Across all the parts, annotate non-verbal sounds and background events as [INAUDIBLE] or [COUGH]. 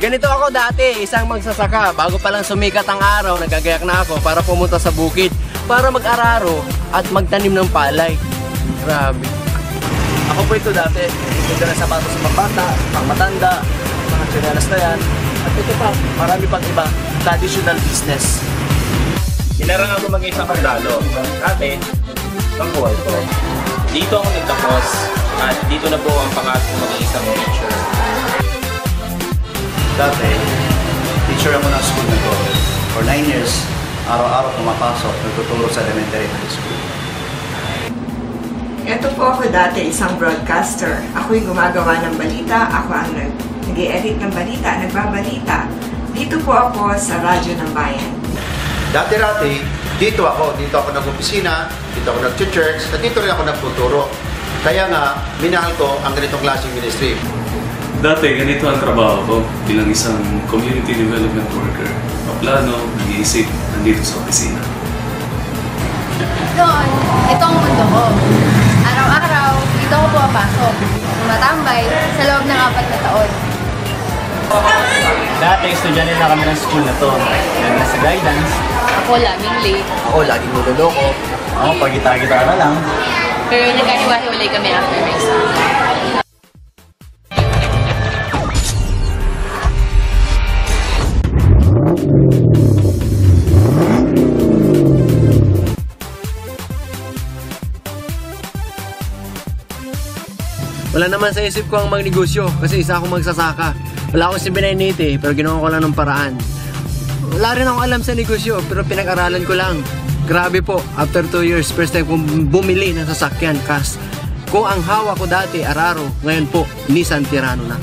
Ganito ako dati, isang magsasaka. Bago pa lang sumikat ang araw, nagagayak na ako para pumunta sa bukid para mag-araro at magtanim ng palay. Grabe. Ako po ito dati. Ito na sapatos sa pambata, pang matanda, mga tsinelas na yan. At ito pa, marami pang iba, traditional business. Hinarang ako maging isang kandalo. Dati, pangkuhay ko. Dito ako nagtapos at dito na po ang pangarap ko maging isang teacher. Dati, teacher ako ng school na to. For 9 years, araw-araw pumapasok, nagtuturo sa elementary high school. Ito po ako dati, isang broadcaster. Ako'y gumagawa ng balita, ako ang nag nag-edit ng balita, nagbabalita. Dito po ako sa Radyo ng Bayan. Dati-dati, dito ako. Dito ako nag-opisina, dito ako nag-church, at dito rin ako nagtuturo. Kaya nga, minahal ko ang ganitong klaseng ministry. Dati, ganito ang trabaho ko bilang isang community development worker. Paplano, nag-iisip, nandito sa opisina. Doon, ito ang mundo ko. Dati, estudyante na kami ng school na to. Yan na sa guidance. Ako laging late. Ako, laging niloloko. Ako, pag gitara-gitara na lang. Pero nagkahiwa-hiwalay kami after my exam. Naman sa isip ko ang magnegosyo kasi isa akong magsasaka. Wala akong 798 pero ginawa ko lang ng paraan. Wala rin ako alam sa negosyo pero pinag-aralan ko lang. Grabe po, after 2 years, first time kong bumili ng sasakyan kas kung ang hawa ko dati, Araro, ngayon po, Nissan Tirano na.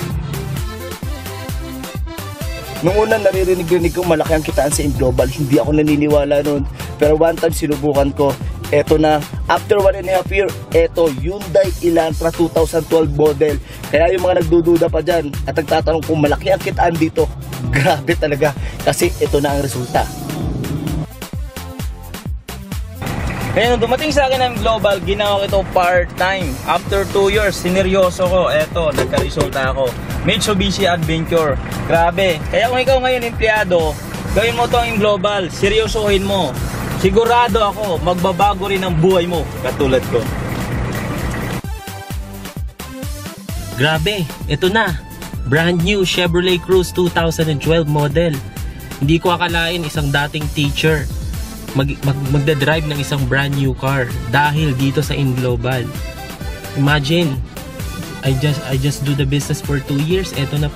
Nung una naririnig-rinig ko malaki ang kitaan sa Global, hindi ako naniniwala noon. Pero one time sinubukan ko, eto na, after one and a half year, eto, Hyundai Elantra 2012 model. Kaya yung mga nagdududa pa dyan at nagtatanong kung malaki ang kitaan dito, [LAUGHS] grabe talaga. Kasi ito na ang resulta. Kaya dumating sa akin ang global, ginawa ko ito part-time. After 2 years, sineryoso ko. Eto, nagka-resulta ako. Mitsubishi Adventure. Grabe. Kaya kung ikaw ngayon empleyado, gawin mo to ang global. Seryosohin mo. Sigurado ako, magbabago rin ang buhay mo. Katulad ko. Grabe, ito na. Brand new Chevrolet Cruze 2012 model. Hindi ko akalain isang dating teacher mag, mag, magdadrive ng isang brand new car dahil dito sa InGlobal. Imagine, I just I just do the business for 2 years. Eto na,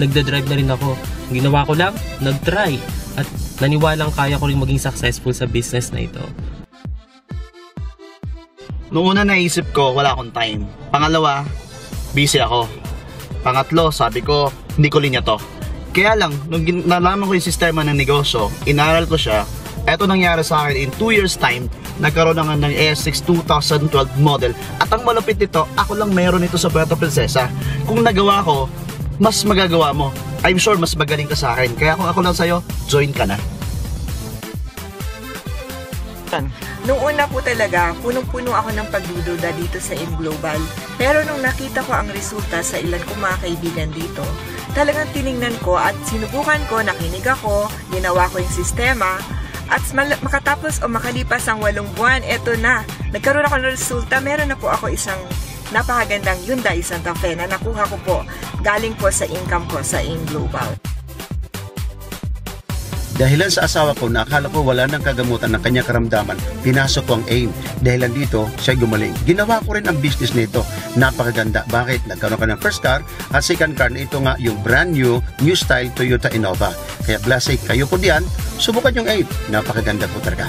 nagdadrive na rin ako. Ginawa ko lang, nag-try. At naniwalang kaya ko rin maging successful sa business na ito. Noong una naisip ko, wala akong time. Pangalawa, busy ako. Pangatlo, sabi ko, hindi ko linya to. Kaya lang, nung nalaman ko yung sistema ng negosyo, inaral ko siya, eto nangyari sa akin in 2 years time, nagkaroon na ng AS6 2012 model. At ang malupit nito, ako lang meron ito sa Puerto Princesa. Kung nagawa ko, mas magagawa mo. I'm sure mas magaling ka sa akin. Kaya kung ako lang sa'yo, join ka na. Nung una po talaga, punong-puno ako ng pagdududa dito sa InGlobal. Pero nung nakita ko ang resulta sa ilan kong mga kaibigan dito, talagang tiningnan ko at sinubukan ko, nakinig ako, ginawa ko yung sistema, at makatapos o makalipas ang walong buwan, eto na. Nagkaroon ako ng resulta, meron na po ako isang napakagandang Hyundai Santa Fe na nakuha ko po galing po sa income ko sa InGlobal. Dahilan sa asawa ko na akala ko wala nang kagamutan ng kanyang karamdaman, pinasok ko ang AIM. Dahilan dito, siya gumaling. Ginawa ko rin ang business nito. Napakaganda. Bakit? Nagkaroon ka ng first car at second car na ito nga yung brand new, new style Toyota Innova. Kaya blessing kayo po diyan, subukan yung AIM. Napakaganda po talaga.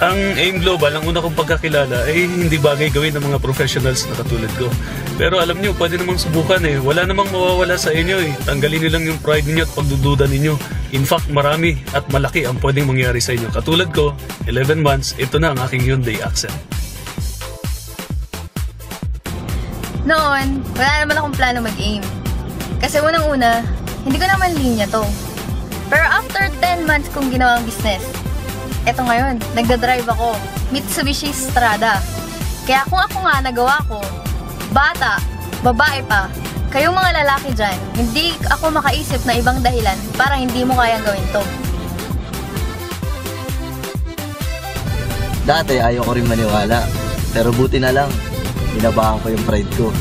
Ang AIM Global, ang una kong pagkakilala ay hindi bagay gawin ng mga professionals na katulad ko. Pero alam nyo, pwede namang subukan eh. Wala namang mawawala sa inyo eh. Tanggalin nyo lang yung pride ninyo at pagdududa ninyo. In fact, marami at malaki ang pwedeng mangyari sa inyo. Katulad ko, 11 months, ito na ang aking Hyundai Accent. Noon, wala naman akong plano mag-aim. Kasi unang-una, hindi ko naman linya to. Pero after 10 months kong ginawang business, eto ngayon, nagda-drive ako. Mitsubishi Strada. Kaya kung ako nga nagawa ko, bata, babae pa, kayong mga lalaki dyan, hindi ako makaisip na ibang dahilan para hindi mo kayang gawin to. Dati ayaw ko rin maniwala. Pero buti na lang, binabahan ko yung pride ko.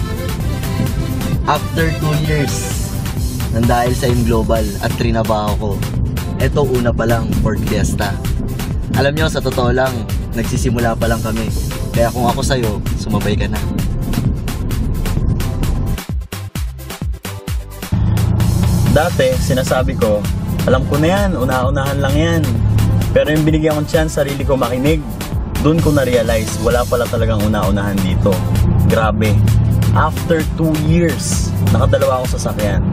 After 2 years, nang dahil sa yung global at trinabaho ko, eto una pa lang Ford Fiesta. Alam nyo, sa totoo lang, nagsisimula pa lang kami. Kaya kung ako sa'yo, sumabay ka na. Dati, sinasabi ko, alam ko na yan, una-unahan lang yan. Pero yung binigyan kong chance, sarili ko makinig, doon ko na-realize, wala pala talagang una-unahan dito. Grabe. After 2 years, nakadalawa akong sasakyan.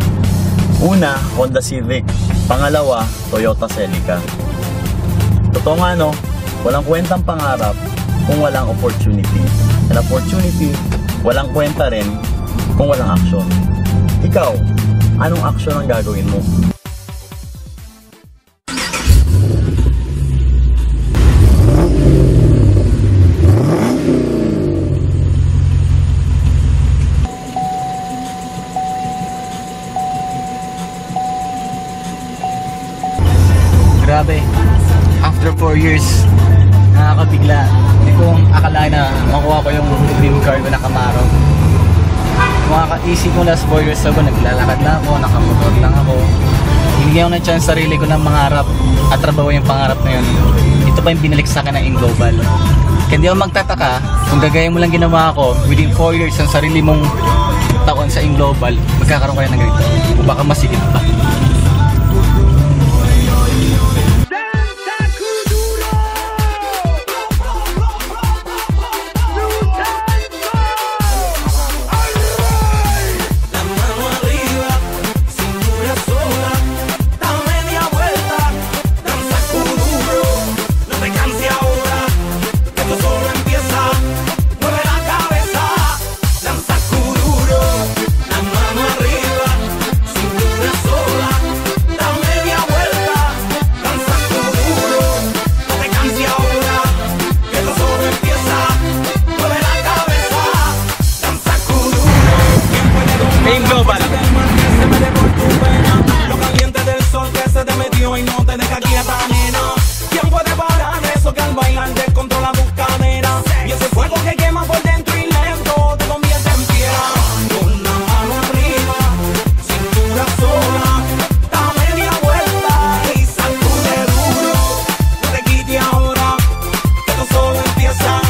Una, Honda Civic. Pangalawa, Toyota Celica. Totoo nga no, walang kwentang pangarap kung walang opportunity. And opportunity, walang kwenta rin kung walang action. Ikaw, anong action ang gagawin mo? Grabe. After 4 years, nakakabigla. Hindi ko akalain na makuha ko yung dream car ko na Camaro. Makaka-easy ko last 4 years ago, naglalakad lang ako, nakamotor lang ako. Binigyan ko ng chance sarili ko ng mangarap at trabaho yung pangarap na yun. Ito pa yung binalik sa akin ng In Global. Kaya hindi ako magtataka kung gagawin mo lang ginawa ko within 4 years ang sarili mong taon sa In Global, magkakaroon kayo ng ganito. O baka masigit pa. Gaza.